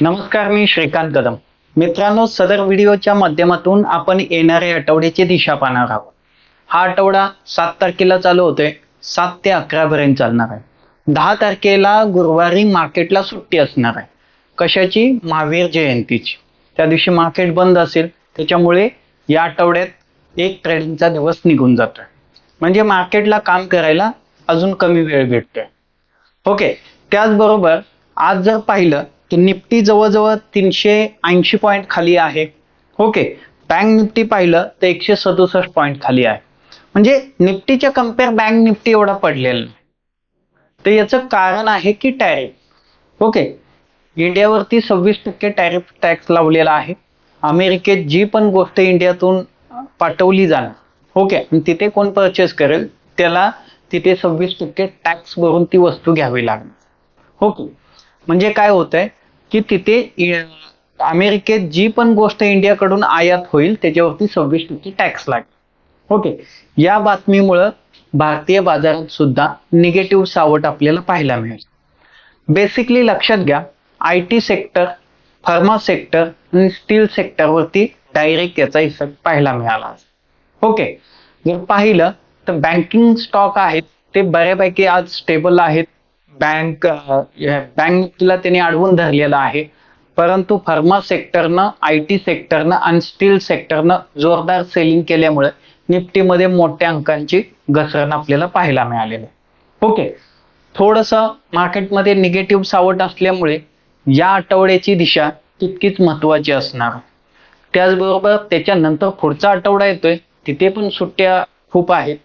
नमस्कार मी श्रीकांत कदम. मित्रांनो सदर व्हिडिओच्या माध्यमातून आपण येणाऱ्या आठवड्याची दिशा पाहणार आहोत. हा आठवडा सात तारखेला चालू होतोय. सात ते अकरा पर्यंत चालणार आहे. दहा तारखेला गुरुवारी मार्केटला सुट्टी असणार आहे. कशाची? महावीर जयंतीची. त्या दिवशी मार्केट बंद असेल त्याच्यामुळे या आठवड्यात एक ट्रेडिंगचा दिवस निघून जातोय. म्हणजे मार्केटला काम करायला अजून कमी वेळ भेटतोय. ओके त्याचबरोबर आज जर पाहिलं तर निफ्टी जवळजवळ तीनशे ऐंशी पॉईंट खाली आहे. ओके बँक निफ्टी पाहिलं तर एकशे सदुसष्ट पॉईंट खाली आहे. म्हणजे निफ्टीच्या कंपेअर बँक निफ्टी एवढा पडलेला नाही. तर याचं कारण आहे की टॅरिफ ओके इंडियावरती सव्वीस टक्के टॅरिफ टॅक्स लावलेला आहे. अमेरिकेत जी पण गोष्ट इंडियातून पाठवली जाणार. ओके आणि तिथे कोण परचेस करेल? त्याला तिथे सव्वीस टक्के टॅक्स भरून ती वस्तू घ्यावी लागणार. ओके म्हणजे काय होतंय की तिथे अमेरिकेत जी पण गोष्ट इंडियाकडून आयात होईल त्याच्यावरती सव्वीस टक्के टॅक्स लागेल. ओके या बातमीमुळं भारतीय बाजारात सुद्धा निगेटिव्ह सावट आपल्याला पाहायला मिळेल. बेसिकली लक्षात घ्या I T sector pharma sector आणि स्टील सेक्टरवरती डायरेक्ट याचा इफेक्ट पाहायला मिळाला. ओके जर पाहिलं तर बँकिंग स्टॉक आहेत ते बऱ्यापैकी आज स्टेबल आहेत. बँक बँकला त्यांनी अडवून धरलेलं आहे. परंतु फार्मा सेक्टरनं आय टी सेक्टरनं आणि स्टील सेक्टरनं जोरदार सेलिंग केल्यामुळे निफ्टीमध्ये मोठ्या अंकांची घसरण आपल्याला पाहायला मिळालेली आहे. ओके. थोडंसं मार्केटमध्ये निगेटिव्ह सावट असल्यामुळे या आठवड्याची दिशा तितकीच महत्वाची असणार. त्याचबरोबर त्याच्यानंतर पुढचा आठवडा येतोय तिथे पण सुट्ट्या खूप आहेत.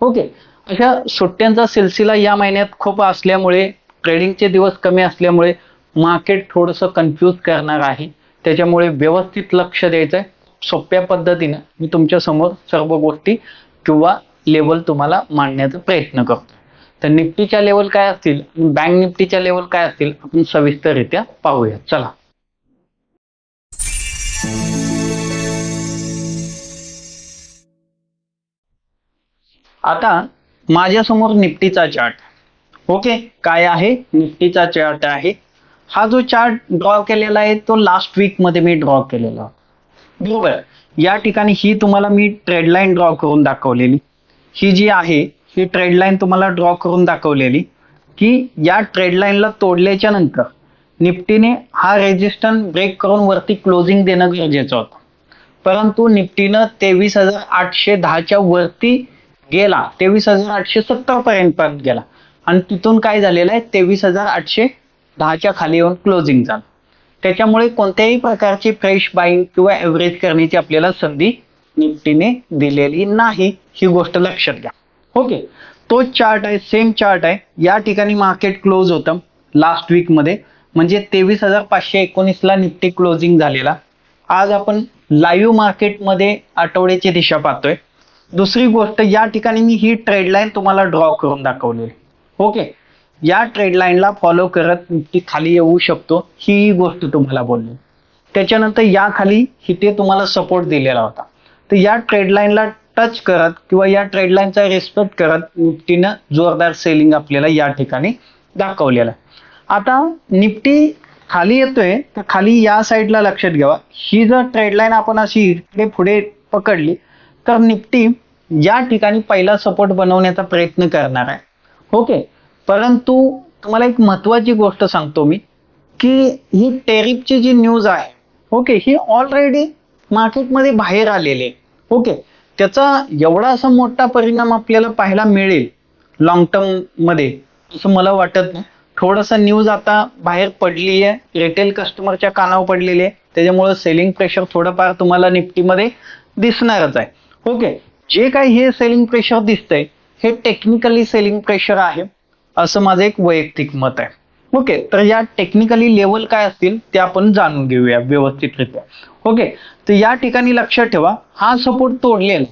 ओके. अशा सुट्ट्यांचा सिलसिला या महिन्यात खूप असल्यामुळे ट्रेडिंगचे दिवस कमी असल्यामुळे मार्केट थोडंसं कन्फ्यूज करणार आहे. त्याच्यामुळे व्यवस्थित लक्ष द्यायचं आहे सोप्या पद्धतीनं मी तुमच्यासमोर सर्व गोष्टी किंवा लेवल तुम्हाला मांडण्याचा प्रयत्न करतो. तर निफ्टीच्या लेवल काय असतील बँक निफ्टीच्या लेवल काय असतील आपण सविस्तररित्या पाहूया चला. आता माझ्यासमोर निफ्टीचा चार्ट. ओके? काय आहे? निफ्टीचा चार्ट आहे. हा जो चार्ट ड्रॉ केलेला आहे तो लास्ट वीकमध्ये मी ड्रॉ केलेला. होता. बरोबर? या ठिकाणी ही तुम्हाला मी ट्रेडलाईन ड्रॉ करून दाखवलेली. ही जी आहे ही ट्रेडलाईन तुम्हाला ड्रॉ करून दाखवलेली की या ट्रेडलाईनला तोडल्याच्या नंतर निफ्टीने हा रेजिस्टन्स ब्रेक करून वरती क्लोजिंग देणं गरजेचं होतं. परंतु निफ्टीनं तेवीस हजार आठशे दहाच्या वरती गेला तेवीस हजार आठशे सत्तर पर्यंत पर्यंत गेला. आणि तिथून काय झालेलं आहे तेवीस हजार आठशे दहाच्या खाली येऊन क्लोजिंग झालं. त्याच्यामुळे कोणत्याही प्रकारची फ्रेश बाईंग किंवा एव्हरेज करण्याची आपल्याला संधी निफ्टीने दिलेली नाही. ही गोष्ट लक्षात घ्या. ओके तो चार्ट आहे सेम चार्ट आहे. या ठिकाणी मार्केट क्लोज होतं लास्ट वीकमध्ये. म्हणजे तेवीस हजार पाचशे एकोणीसला निफ्टी क्लोजिंग झालेला. आज आपण लाईव्ह मार्केटमध्ये आठवड्याची दिशा पाहतोय. दुसरी गोष्ट या ठिकाणी मी ही ट्रेड लाईन तुम्हाला ड्रॉ करून दाखवलेली. ओके या ट्रेड लाईनला फॉलो करत निफ्टी खाली येऊ शकतो ही गोष्ट तुम्हाला बोलली. त्याच्यानंतर या खाली इथे तुम्हाला सपोर्ट दिलेला होता. तर या ट्रेड लाईनला टच करत किंवा या ट्रेड लाईनचा रिस्पेक्ट करत निफ्टीनं जोरदार सेलिंग आपल्याला या ठिकाणी दाखवलेलं आहे. आता निफ्टी खाली येतोय तर खाली या साईडला लक्षात घ्यावा. ही जर ट्रेड लाईन आपण अशी इकडे पुढे पकडली तर निफ्टी या ठिकाणी पहिला सपोर्ट बनवण्याचा प्रयत्न करणार आहे. ओके परंतु तुम्हाला एक महत्वाची गोष्ट सांगतो मी की ही टेरिफची जी न्यूज आहे ओके ही ऑलरेडी मार्केटमध्ये बाहेर आलेली आहे. ओके त्याचा एवढा असा मोठा परिणाम आपल्याला पाहायला मिळेल लॉंग टर्ममध्ये असं मला वाटत नाही. थोडंसं न्यूज आता बाहेर पडली आहे रिटेल कस्टमरच्या कानावर पडलेली आहे त्याच्यामुळे सेलिंग प्रेशर थोडंफार तुम्हाला निफ्टीमध्ये दिसणारच आहे. ओके. जे काही हे सेलिंग प्रेशर दिसतंय हे टेक्निकली सेलिंग प्रेशर आहे असं माझं एक वैयक्तिक मत आहे. ओके. तर या टेक्निकली लेवल काय असतील ते आपण जाणून घेऊया व्यवस्थितरित्या. ओके. तर या ठिकाणी लक्षात ठेवा हा सपोर्ट तोडलेला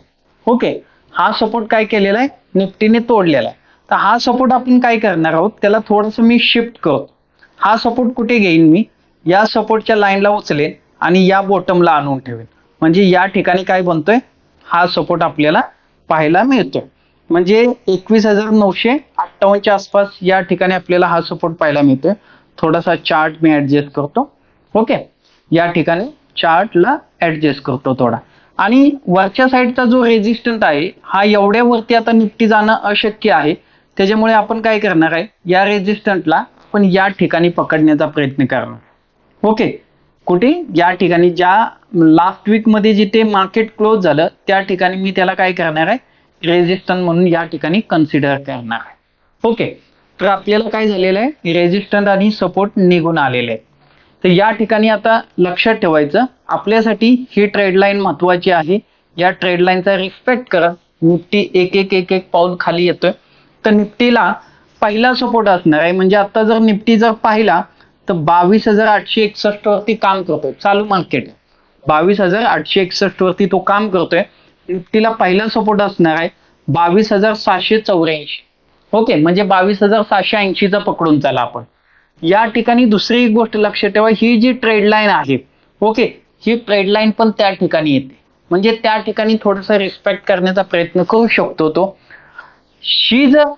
ओके. हा सपोर्ट काय केलेला आहे? निफ्टीने तोडलेला आहे. तर हा सपोर्ट आपण काय करणार आहोत? त्याला थोडंसं मी शिफ्ट करतो. हा सपोर्ट कुठे घेईन मी? या सपोर्टच्या लाईनला उचलेन आणि या बॉटमला आणून ठेवेन. म्हणजे या ठिकाणी काय बनतोय? हा सपोर्ट आपल्याला पाहायला मिळतोय म्हणजे एकवीस हजार नऊशे अठ्ठावन्नच्या आसपास या ठिकाणी आपल्याला हा सपोर्ट पाहायला मिळतोय. थोडासा चार्ट मी ऍडजस्ट करतो. ओके या ठिकाणी चार्टला ऍडजस्ट करतो थोडा. आणि वरच्या साईडचा जो रेजिस्टंट आहे हा एवढ्या वरती आता निपटी जाणं अशक्य आहे. त्याच्यामुळे आपण काय करणार आहे? या रेजिस्टंटला आपण या ठिकाणी पकडण्याचा प्रयत्न करणार. ओके कुठे? या ठिकाणी ज्या लास्ट वीकमध्ये जिथे मार्केट क्लोज झालं त्या ठिकाणी मी त्याला काय करणार आहे? रेजिस्टंट म्हणून या ठिकाणी कन्सिडर करणार आहे. ओके तर आपल्याला काय झालेलं आहे? रेजिस्टंट आणि सपोर्ट निघून आलेले आहे तर या ठिकाणी आता लक्षात ठेवायचं आपल्यासाठी ही ट्रेड लाईन महत्वाची आहे. या ट्रेड लाईनचा रिस्पेक्ट करा. निफ्टी एक एक एक एक पाऊल खाली येतोय. तर निफ्टीला पहिला सपोर्ट असणार आहे. म्हणजे आता जर निफ्टी जर पाहिला तर बावीस हजार आठशे एकसष्ट वरती काम करतोय. चालू मार्केट बावीस हजार आठशे एकसष्ट वरती तो काम करतोय. निफ्टीला पहिला सपोर्ट असणार आहे बावीस हजार सहाशे चौऱ्याऐंशी. ओके म्हणजे बावीस हजार सहाशे ऐंशीचा पकडून चला आपण. या ठिकाणी दुसरी एक गोष्ट लक्षात ठेवा ही जी ट्रेड लाईन आहे ओके ही ट्रेड लाईन पण त्या ठिकाणी येते. म्हणजे त्या ठिकाणी थोडासा रिस्पेक्ट करण्याचा प्रयत्न करू शकतो तो. ही जर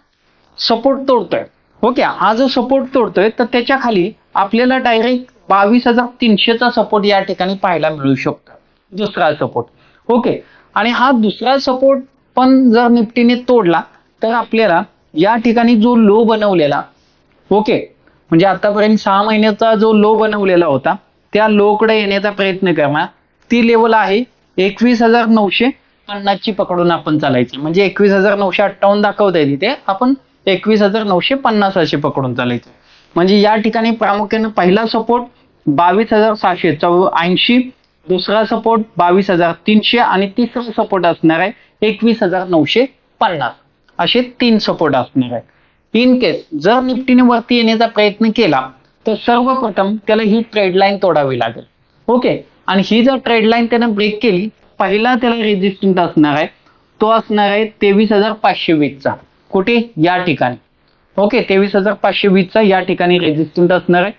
सपोर्ट तोडतोय ओके हा जो सपोर्ट तोडतोय तर त्याच्याखाली आपल्याला डायरेक्ट बावीस हजार तीनशेचा सपोर्ट या ठिकाणी पाहायला मिळू शकतो. दुसरा सपोर्ट ओके आणि हा दुसरा सपोर्ट पण जर निफ्टीने तोडला तर आपल्याला या ठिकाणी जो लो बनवलेला ओके म्हणजे आतापर्यंत सहा महिन्याचा जो लो बनवलेला होता त्या लोकडे येण्याचा प्रयत्न करणार ती लेवल आहे एकवीस हजार नऊशे पन्नासची पकडून आपण चालायची. म्हणजे एकवीस हजार नऊशे अठ्ठावन्न दाखवता आहे तिथे आपण एकवीस हजार नऊशे पन्नास असे पकडून चालायचं. म्हणजे या ठिकाणी प्रामुख्याने पहिला सपोर्ट बावीस हजार सहाशे चौ ऐंशी दुसरा सपोर्ट बावीस हजार तीनशे आणि तिसरा सपोर्ट असणार आहे एकवीस हजार नऊशे पन्नास. असे तीन सपोर्ट असणार आहे. इन केस जर निफ्टीने वरती येण्याचा प्रयत्न केला तर सर्वप्रथम त्याला ही ट्रेड लाईन तोडावी लागेल. ओके आणि ही जर ट्रेड लाईन त्यानं ब्रेक केली पहिला त्याला रेजिस्टंट असणार आहे. तो असणार आहे तेवीस हजार पाचशे वीसचा. कुठे? या ठिकाणी. ओके तेवीस हजार पाचशे वीसचा या ठिकाणी रेजिस्टंट असणार आहे.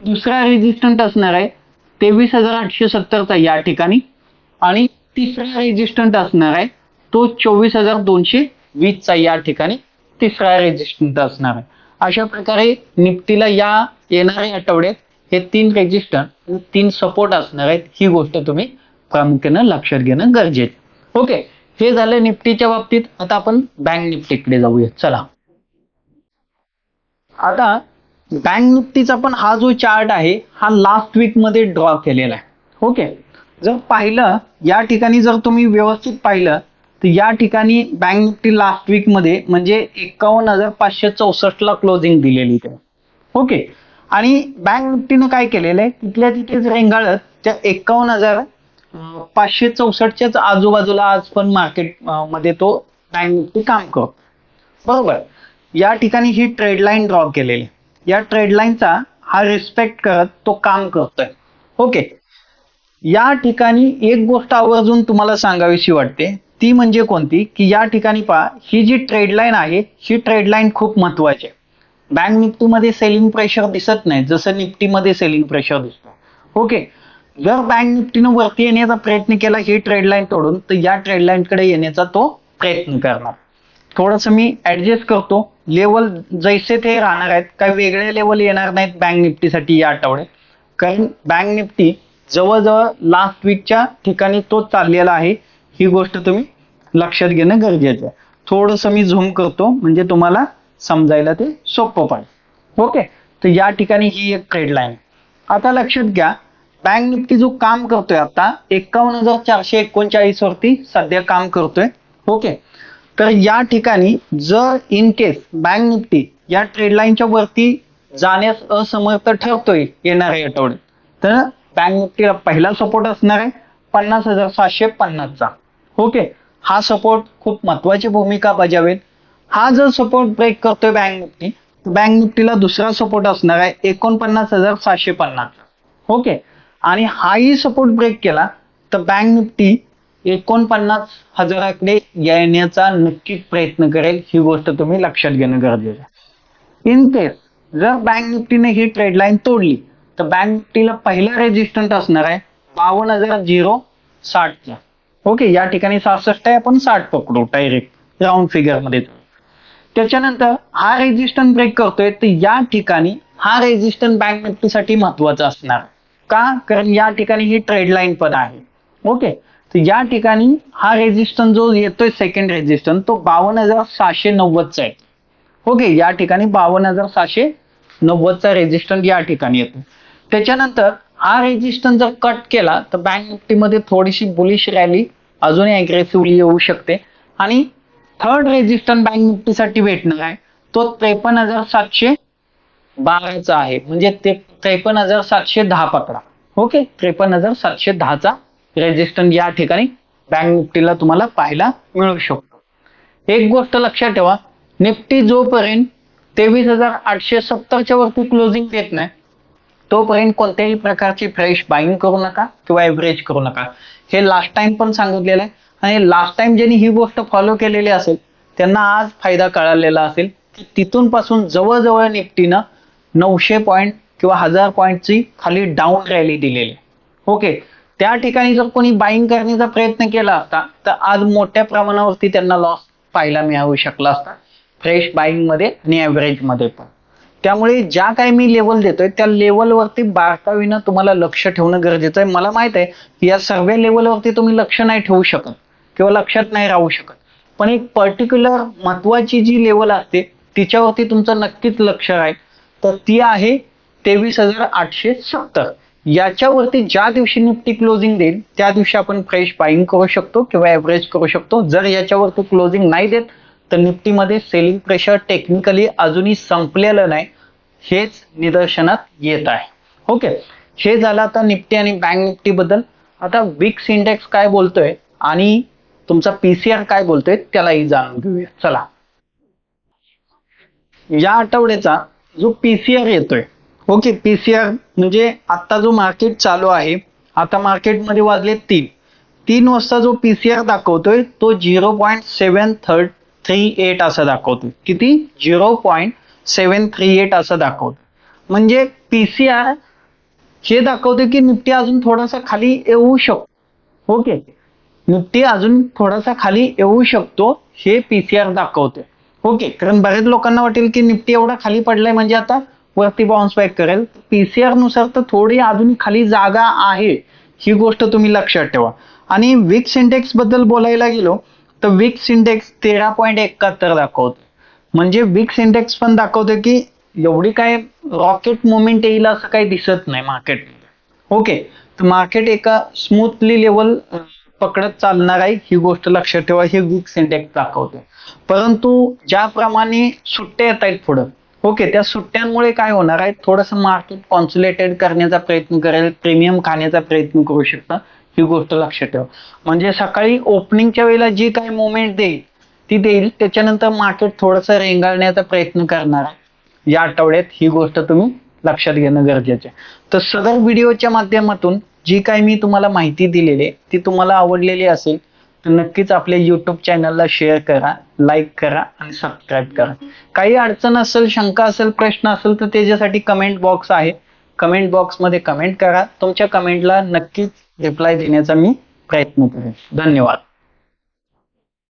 दुसरा रेजिस्टंट असणार आहे तेवीस हजार आठशे सत्तरचा या ठिकाणी. आणि तिसरा रेजिस्टंट असणार आहे तो चोवीस हजार दोनशे वीसचा या ठिकाणी तिसरा रेजिस्टंट असणार आहे. अशा प्रकारे निफ्टीला या येणाऱ्या आठवड्यात हे तीन रेजिस्टंट तीन सपोर्ट असणार आहेत ही गोष्ट तुम्ही प्रामुख्यानं लक्षात घेणं गरजेचं ओके हे झालं निफ्टीच्या बाबतीत. आता आपण बँक निफ्टीकडे जाऊया. चला. आता बँक निफ्टीचा पण हा जो चार्ट आहे हा लास्ट वीकमध्ये ड्रॉ केलेला आहे. ओके जर पाहिलं या ठिकाणी जर तुम्ही व्यवस्थित पाहिलं तर या ठिकाणी बँक निफ्टी लास्ट वीकमध्ये म्हणजे एकावन्न हजार पाचशे चौसष्ट ला क्लोजिंग दिलेली ते ओके आणि बँक निफ्टीनं काय केलेलं आहे? तिथल्या तिथेच रेंगाळत त्या एकावन्न हजार पाचशे चौसष्टच्याच आजूबाजूला आज पण मार्केटमध्ये तो बँक निफ्टी काम करतो. बरोबर? या ठिकाणी ही ट्रेड लाईन ड्रॉ केलेली. या ट्रेड लाईनचा हा रिस्पेक्ट करत तो काम करतोय. ओके या ठिकाणी एक गोष्ट आवर्जून तुम्हाला सांगावीशी वाटते. ती म्हणजे कोणती? की या ठिकाणी पहा ही जी ट्रेड लाईन आहे ही ट्रेड लाईन खूप महत्वाची आहे. बँक निफ्टीमध्ये सेलिंग प्रेशर दिसत नाही जसं निफ्टीमध्ये सेलिंग प्रेशर दिसतो. ओके जर बँक निफ्टीनं वरती येण्याचा प्रयत्न केला ही ट्रेड लाईन तोडून तर या ट्रेड लाईन कडे येण्याचा तो प्रयत्न करणार. थोडंसं मी ऍडजस्ट करतो. लेवल जैसे ते राहणार आहेत काही वेगळे लेवल येणार नाहीत बँक निफ्टीसाठी या आठवड्यात कारण बँक निफ्टी जवळजवळ लास्ट वीकच्या ठिकाणी तो चाललेला आहे. ही गोष्ट तुम्ही लक्षात घेणं गरजेचं आहे. थोडंसं मी झूम करतो म्हणजे तुम्हाला समजायला ते सोपं पाहिजे ओके तर या ठिकाणी ही एक ट्रेड लाईन आता लक्षात घ्या बँक निफ्टी जो काम करतोय आता एकावन्न हजार चारशे एकोणचाळीस वरती सध्या काम करतोय. ओके तर या ठिकाणी जर इन केस बँक निफ्टी या ट्रेड लाईनच्या वरती जाण्यास असमर्थ ठरतोय येणाऱ्या आठवड्यात तर बँक निफ्टीला पहिला सपोर्ट असणार आहे पन्नास हजार सातशे पन्नासचा. ओके हा सपोर्ट खूप महत्वाची भूमिका बजावेल. हा जर सपोर्ट ब्रेक करतोय बँक निफ्टी तर बँक निफ्टीला दुसरा सपोर्ट असणार आहे एकोणपन्नास हजार सातशे पन्नास ओके आणि हाही सपोर्ट ब्रेक केला तर बँक निफ्टी एकोणपन्नास हजाराकडे येण्याचा नक्कीच प्रयत्न करेल ही गोष्ट तुम्ही लक्षात घेणं गरजेचं आहे. इन केस जर बँक निफ्टीने ही ट्रेड लाईन तोडली तर बँक निफ्टीला पहिला रेजिस्टंट असणार आहे बावन्न हजार झिरो साठचा ओके या ठिकाणी सहासष्ट आहे आपण साठ पकडू डायरेक्ट राऊंड फिगरमध्ये. त्याच्यानंतर हा रेजिस्टंट ब्रेक करतोय तर या ठिकाणी हा रेजिस्टंट बँक निफ्टीसाठी महत्त्वाचा असणार. का? कारण या ठिकाणी ही ट्रेड लाईन पण आहे. ओके तर या ठिकाणी हा रेजिस्टन्स जो येतोय सेकंड रेजिस्टन्स तो बावन्न हजार सहाशे नव्वदचा आहे. ओके या ठिकाणी बावन्न हजार सहाशे नव्वदचा रेजिस्टन्स या ठिकाणी येतो त्याच्यानंतर हा रेजिस्टन्स जर कट केला तर बँक निफ्टीमध्ये थोडीशी बुलिश रॅली अजूनही अग्रेसिव्हली येऊ शकते. आणि थर्ड रेजिस्टन्स बँक निफ्टीसाठी भेटणार आहे. तो त्रेपन्न हजार सातशे बाराचा आहे. म्हणजे ते त्रेपन्न हजार सातशे दहा पकडा. ओके त्रेपन्न हजार सातशे दहाचा रेजिस्टन्स या ठिकाणी बँक निफ्टीला तुम्हाला पाहायला मिळू शकतो. एक गोष्ट लक्षात ठेवा निफ्टी जोपर्यंत तेवीस हजार आठशे सत्तरच्या वरती क्लोजिंग देत नाही तोपर्यंत कोणत्याही प्रकारची फ्रेश बाईंग करू नका किंवा एव्हरेज करू नका. हे लास्ट टाइम पण सांगितलेलं आहे आणि लास्ट टाइम ज्यांनी ही गोष्ट फॉलो केलेली असेल त्यांना आज फायदा कळालेला असेल की तिथून पासून जवळजवळ निफ्टीनं नऊशे पॉईंट किंवा हजार पॉईंटची खाली डाऊन रॅली दिलेली ओके त्या ठिकाणी जर कोणी बाईंग करण्याचा प्रयत्न केला असता तर आज मोठ्या प्रमाणावरती त्यांना लॉस पाहायला मिळावू शकला असता. फ्रेश बाईंगमध्ये आणि ॲव्हरेजमध्ये पण. त्यामुळे ज्या काही मी लेवल देतोय त्या लेवलवरती बारकावीनं तुम्हाला लक्ष ठेवणं गरजेचं आहे. मला माहीत आहे की या सर्व लेवलवरती तुम्ही लक्ष नाही ठेवू शकत किंवा लक्षात नाही राहू शकत. पण एक पर्टिक्युलर महत्वाची जी लेवल असते तिच्यावरती तुमचं नक्कीच लक्ष राहील. तर ती आहे तेवीस हजार आठशे सत्तर. याच्यावरती ज्या दिवशी निफ्टी क्लोजिंग देईल त्या दिवशी आपण फ्रेश बाईंग करू शकतो किंवा ॲव्हरेज करू शकतो. जर याच्यावरती क्लोजिंग नाही देत तर निफ्टीमध्ये सेलिंग प्रेशर टेक्निकली अजूनही संपलेलं नाही. हेच निदर्शनात येत आहे. ओके हे झालं आता निफ्टी आणि बँक निफ्टी बद्दल आता विक्स इंडेक्स काय बोलतोय आणि तुमचा पीसीआर काय बोलतोय त्यालाही जाणून घेऊया. चला. या आठवड्याचा जो पीसीआर येतोय ओके पीसीआर म्हणजे आता जो मार्केट चालू आहे आता मार्केटमध्ये वाजले तीन. तीन वाजता जो पीसीआर दाखवतोय तो zero point seven third three eight असं दाखवतोय. किती? Zero point seven three eight असं दाखवतो म्हणजे पीसीआर हे दाखवते की निफ्टी अजून थोडासा खाली येऊ शकतो ओके. निफ्टी अजून थोडासा खाली येऊ शकतो हे पीसीआर दाखवते ओके कारण बऱ्याच लोकांना वाटेल की निफ्टी एवढा खाली पडलाय म्हणजे आता वरती बाउन्स बॅक करेल. पीसीआरनुसार तर थोडी अजून खाली जागा आहे. ही गोष्ट तुम्ही लक्षात ठेवा. आणि विक्स इंडेक्सबद्दल बोलायला गेलो तर विक्स इंडेक्स तेरा पॉईंट एकाहत्तर दाखवतो. म्हणजे विक्स इंडेक्स पण दाखवतो की एवढी काय रॉकेट मुवमेंट येईल असं काही दिसत नाही मार्केट ओके तर मार्केट एका स्मूथली लेवल पकडत चालणार आहे. ही गोष्ट लक्षात ठेवा. हे विक्स इंडेक्स दाखवते. परंतु ज्याप्रमाणे सुट्ट्या येत आहेत पुढं ओके त्या सुट्ट्यांमुळे काय होणार आहे? थोडंसं मार्केट कॉन्सुलेटेड करण्याचा प्रयत्न करेल प्रीमियम खाण्याचा प्रयत्न करू शकता ही गोष्ट लक्षात ठेवा. म्हणजे सकाळी ओपनिंगच्या वेळेला जी काही मुवमेंट देईल ती देईल त्याच्यानंतर मार्केट थोडंसं रेंगाळण्याचा प्रयत्न करणार आहे. या आठवड्यात ही गोष्ट तुम्ही लक्षात घेणं गरजेचं आहे. तर सदर व्हिडिओच्या माध्यमातून जी काही मी तुम्हाला माहिती दिलेली आहे ती तुम्हाला आवडलेली असेल तर नक्कीच आपल्या युट्यूब चॅनलला शेअर करा लाईक करा आणि सबस्क्राईब करा. काही अडचण असेल शंका असेल प्रश्न असेल तर त्याच्यासाठी कमेंट बॉक्स आहे. कमेंट बॉक्समध्ये कमेंट करा. तुमच्या कमेंटला नक्कीच रिप्लाय देण्याचा मी प्रयत्न करेन. धन्यवाद.